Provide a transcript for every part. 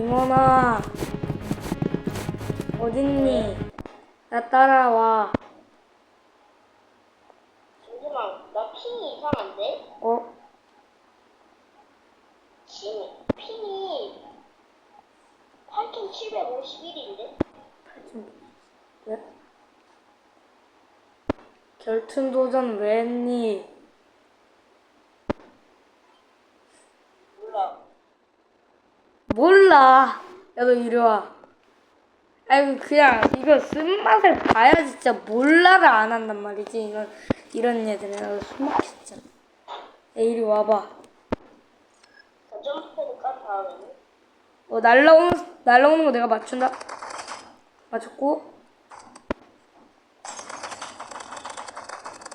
김원아 어딨니? 나 따라와. 잠시만, 나 핑이 이상한데? 어? 핑이, 핑이 8751인데? 왜? 결투 도전 왜 했니? 몰라. 몰라. 야 너 이리 와. 아이고 그냥 이거 쓴맛을 봐야 진짜 몰라를 안 한단 말이지 이런 이런 애들은 나도 숨막혔잖아. 야 이리 와봐. 자, 깐? 어 날라오는 날라오는 거 내가 맞춘다. 맞췄고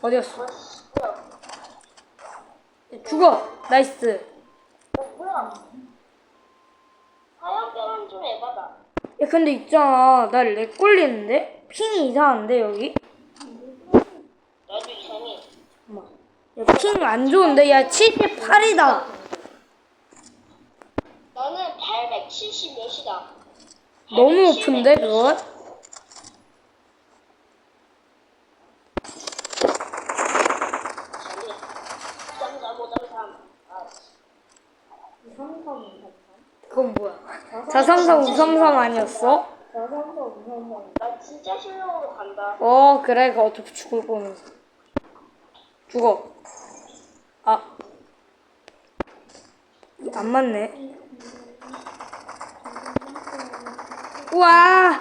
어디였어? 아, 씨, 뭐야. 야, 죽어. 나이스. 어, 뭐야. 하얀병은 좀 에바다. 야 근데 있잖아 나렉 걸리는데 핑이 이상한데 여기? 나도 이상해. 야핑 안 좋은데 야 78이다. 나는 870 몇이다. 너무 높은데 그건? 잠시. 3, 5, 3, 3. 아, 그건 뭐야? 433 533 아니었어? 나 진짜 실력으로 간다. 어 그래. 그 어차피 죽을 거면서 죽어. 아. 안 맞네. 우와!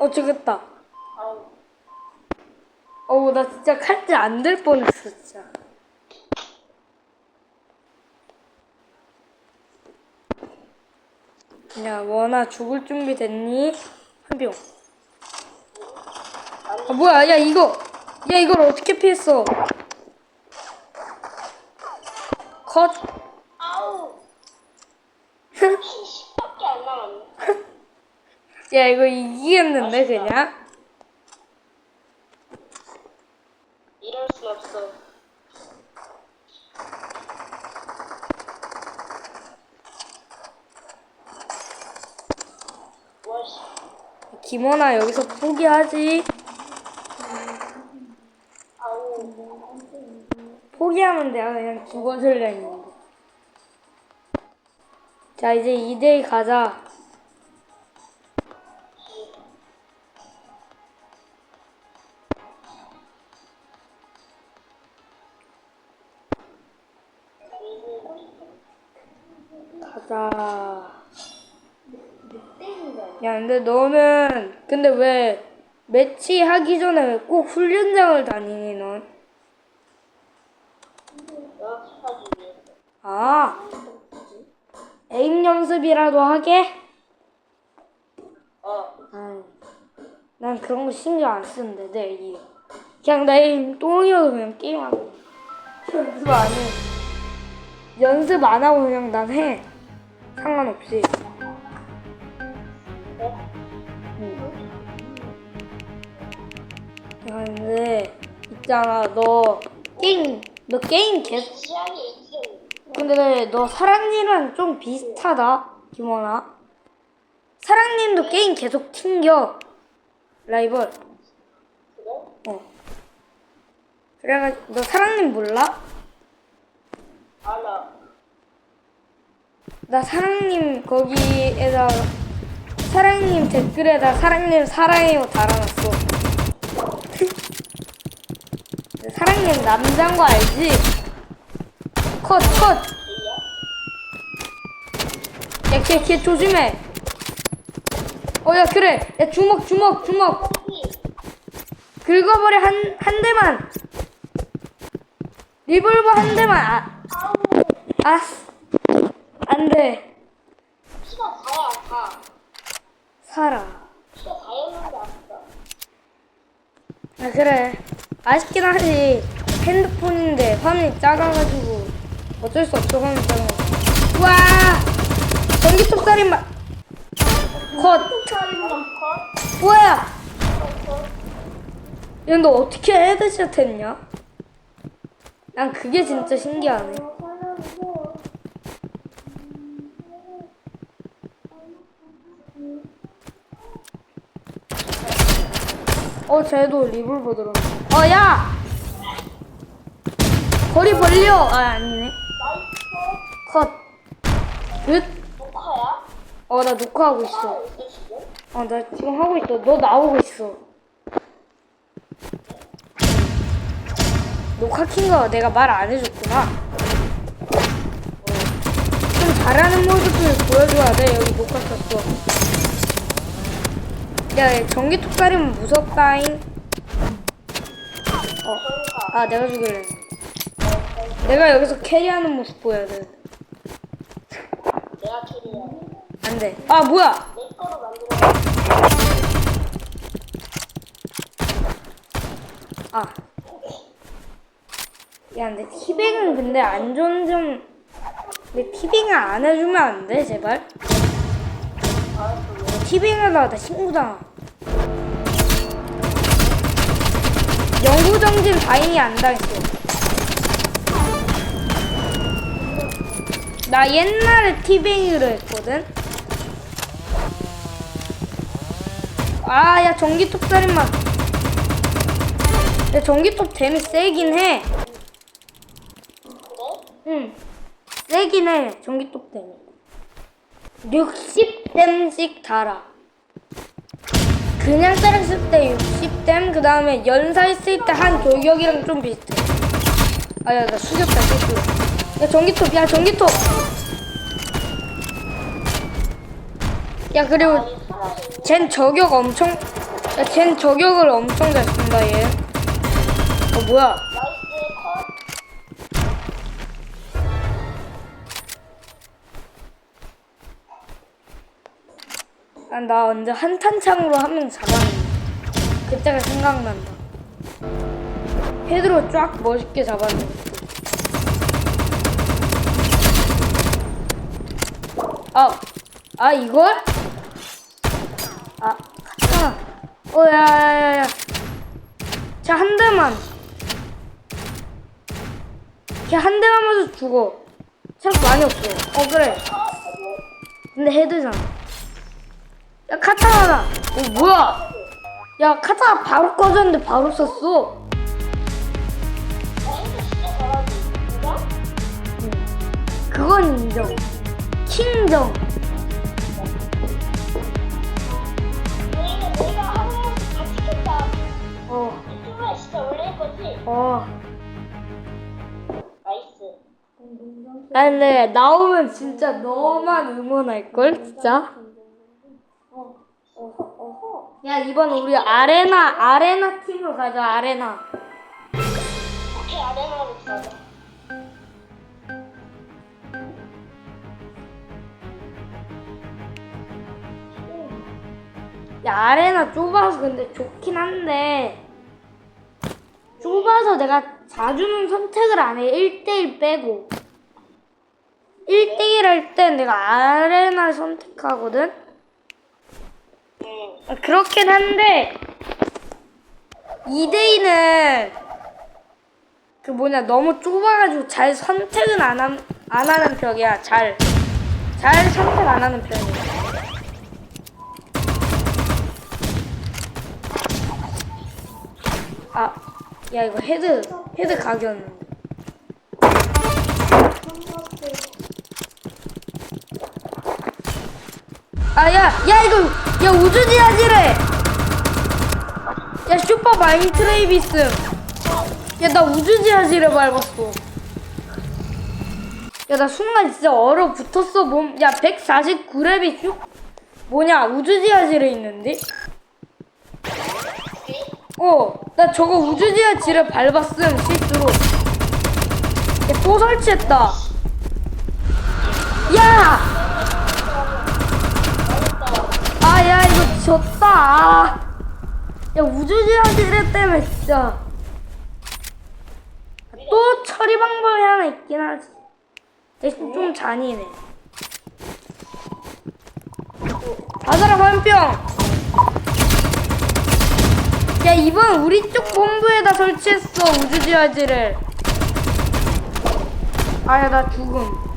어 죽였다. 아우. 어우 나 진짜 칼질 안 될 뻔했어 진짜 야 원아 죽을 준비 됐니? 한 병. 아 뭐야? 야 이거. 야 이걸 어떻게 피했어? 컷. 아우. 피 10밖에 안 남았네. 야 이거 이기겠는데 그냥 이럴 순 없어. 와, 씨. 김원아 여기서 포기하지. 포기하면 내가 그냥 했는데 자 이제 2대2 가자 가자 근데 너는 근데 왜 매치 하기 전에 왜 꼭 훈련장을 다니니 넌? 아 에임 연습이라도 하게? 어. 아이, 난 그런 거 신경 안 쓰는데 내 이. 그냥 나 에임 똥이어도 그냥 게임하고 연습 안 해. 연습 안 하고 그냥 난 해. 상관없이. 야 근데 있잖아 너 게임 너 게임 계속 있음. 근데 너 사랑님이랑 좀 비슷하다, 김원아. 사랑님도 게임 계속 튕겨. 라이벌. 그래? 어. 그래가지고 너 사랑님 몰라? 알아. 나 사랑님 거기에다 사랑님 댓글에다 사랑님 사랑해요 달아놨어. 사랑님 남자인 거 알지? 컷 컷. 야, 걔, 걔 조심해. 어, 야, 그래. 야, 주먹, 주먹, 주먹. 긁어버려, 한, 한 대만. 리볼버 한 대만. 아, 아, 안 돼. 피가 다야, 다. 살아. 피가 다였는데 아프다. 아, 그래. 아쉽긴 하지. 핸드폰인데 화면이 작아가지고 어쩔 수 없어, 화면 작아. 와! 전기 톱 살인마. 컷. 컷? 뭐야? 컷? 야, 너 어떻게 헤드샷 했냐? 난 그게 진짜 신기하네. 어, 쟤도 리볼버 들었네. 어, 야! 거리 벌려! 아, 아니네. 컷. 끝. 녹화야? 어, 나 녹화하고 있어. 어, 나 지금 하고 있어. 너 나오고 있어. 녹화 킨거 내가 말 안 해줬구나. 어. 좀 잘하는 모습을 보여줘야 돼. 여기 녹화 켰어. 야, 전기 톡살이면 무섭다잉. 어, 아, 내가 죽일래. 내가 여기서 캐리하는 모습 보여야 돼. 내가 캐리해 안 돼. 아, 뭐야! 내 거로 만들어 아. 야, 근데 티백은 근데 안 좋은 점. 근데 티백을 안 해주면 안 돼, 제발? 티백을 하다가 나 친구잖 영구정진 바인이 안 당했어. 나 옛날에 티뱅이로 했거든? 아, 야, 전기톱 살인마. 야, 전기톱 댐이 세긴 해. 응. 세긴 해, 전기톱 댐이. 60댐씩 달아. 그냥 때렸을 때 60댐, 그 다음에 연사했을 때한 돌격이랑 좀 비슷해. 아, 야, 나 숙였다, 실수로. 야, 전기톱, 야, 전기톱! 야, 그리고 쟨 저격 엄청, 야, 쟨 저격을 엄청 잘 쓴다, 얘. 어, 뭐야. 아, 나 언제 한탄창으로 한명 잡았는데 그때가 생각난다 헤드로 쫙 멋있게 잡았는데 아, 아 이걸? 아, 갔다 어, 야, 야, 야, 야. 자, 한 대만. 걔 한 대만 맞아도 죽어. 체력 많이 없어. 어, 그래. 근데 헤드잖아. 야 카타나다. 어 뭐야? 야 카타나 바로 꺼졌는데 바로 썼어. 그건 인정. 킹정. 어. 어. 아 근데 나오면 진짜 너만 응원할 걸 진짜. 야 이번 우리 아레나 아레나 팀으로 가자 아레나. 오케이 아레나로 들어가 야 아레나 좁아서 근데 좋긴 한데 좁아서 내가 자주는 선택을 안 해. 1대1 빼고. 1대1 할땐 내가 아레나 선택하거든. 그렇긴 한데 2대2는 그 뭐냐 너무 좁아가지고 잘 선택은 안, 함, 안 하는 편이야. 잘. 잘 선택 안 하는 편이야. 아, 야 이거 헤드 헤드 각이었는데. 아, 야, 야 이거 야 우주지하지래. 야 슈퍼 마인 트레이비스. 야 나 우주지하지래 밟았어. 야 나 순간 진짜 얼어붙었어 몸. 야 149렙이 슈 뭐냐 우주지하지래 있는데? 어, 나 저거 우주지하지를 밟았음 실수로. 야, 또 설치했다. 야! 아, 야, 이거 졌다. 아. 야, 우주지하지를 때문에 진짜. 또 처리 방법이 하나 있긴 하지. 대신 좀 잔인해. 아들아, 화염병! 야 이번 우리 쪽 본부에다 설치했어 우주지하지를 아야 나 죽음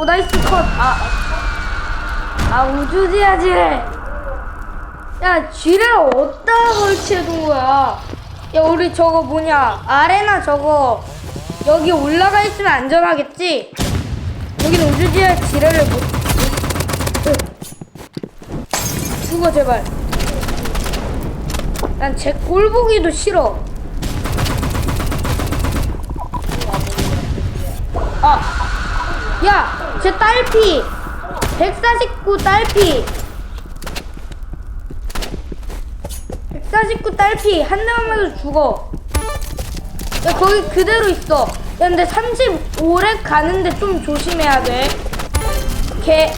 오 나이스 컷 아 아 우주지하지래 야 지뢰를 어디다 설치해둔 거야? 야 우리 저거 뭐냐? 아레나 저거. 여기 올라가 있으면 안전하겠지? 여기는 우주지하 지뢰를 못 으. 죽어 제발. 난 제 꼴 보기도 싫어. 아, 야, 제 딸피. 149 딸피. 149 딸피. 한 대만 맞아도 죽어. 야, 거기 그대로 있어. 야, 근데 35렉 가는데 좀 조심해야 돼. 걔. 야,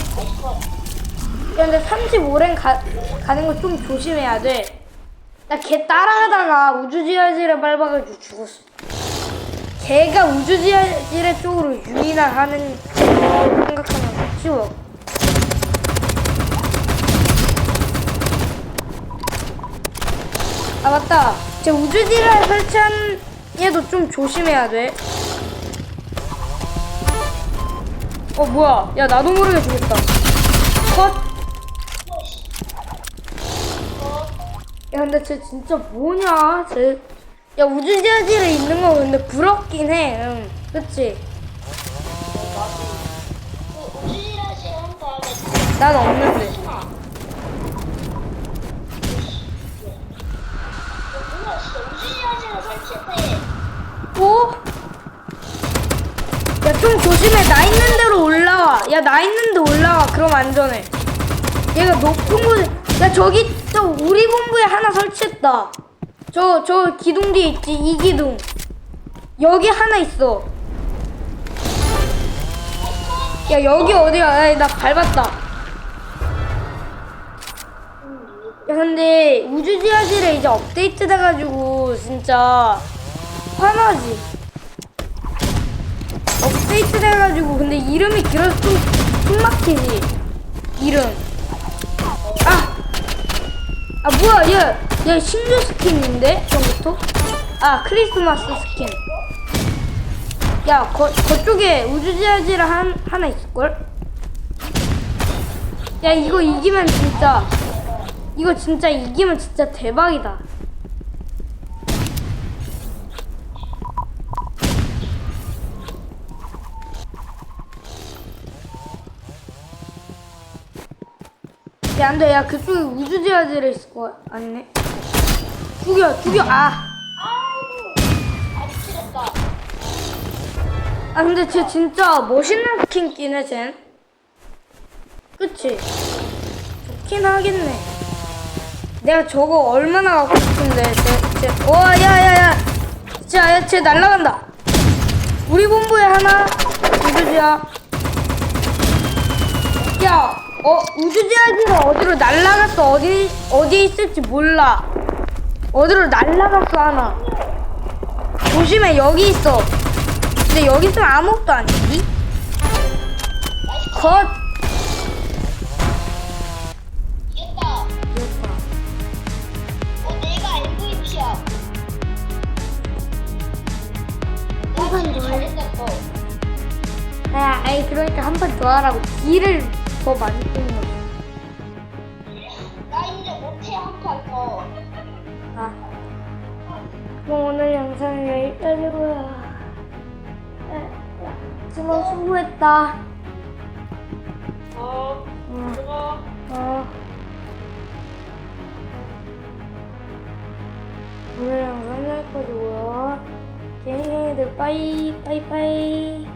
근데 35렉 가, 가는 거 좀 조심해야 돼. 나 걔 따라가다가 우주지하지를 밟아가지고 죽었어. 걔가 우주지뢰 쪽으로 유인하는 거 생각하면 쉬워. 아 맞다. 제 우주지뢰 설치한 얘도 좀 조심해야 돼. 어 뭐야? 야 나도 모르게 죽었다. 컷. 야 근데 쟤 진짜 뭐냐? 쟤. 야 우주지하지를 있는 거 근데 부럽긴 해. 응. 그치? 그 우주지라시 한 다음에 난 없는데. 오? 야, 좀 조심해. 나 있는 대로 올라와. 야, 나 있는 데 올라와. 그럼 안전해. 얘가 높은 곳에. 야, 저기 또 우리 본부에 하나 설치했다. 저, 저 기둥 뒤에 있지. 이 기둥. 여기 하나 있어. 야, 여기 어디야? 야, 나 밟았다. 야, 근데 우주지하실에 이제 업데이트 돼가지고 진짜 화나지. 업데이트 돼가지고 근데 이름이 길어서 좀 숨막히지. 이름. 아! 아 뭐야 얘, 얘 신규 스킨인데? 처음부터? 아 크리스마스 스킨. 야 거, 거쪽에 우주지하지라 한, 하나 있을걸? 야 이거 이기면 진짜 이거 진짜 이기면 진짜 대박이다. 야, 안 돼. 야, 그쪽에 우주지하지를 있을 거야. 아니네. 죽여, 죽여. 아. 아 근데 쟤 진짜 멋있는 스킨 끼네, 쟨. 그치? 좋긴 하겠네. 내가 저거 얼마나 갖고 싶은데. 와, 야, 야, 야. 자, 야, 쟤 날라간다. 우리 본부에 하나, 우주지야. 야, 어, 우주지하지가 어디로 날라갔어. 어디, 어디에 있을지 몰라. 어디로 날라갔어, 하나. 조심해, 여기 있어. 근데 여기 있으면 아무것도 아니지? 컷! 아, 아이, 그러니까 한판더 하라고. 딜을 더 많이 쓰는 거. 나 이제 못해 한판 더. 아. 그럼 오늘 영상은 여기까지고요. 정말 수고했다. 어. 응. 들어가. 어. 오늘 영상 여기까지고요. 개인들 빠이, 빠이, 빠이.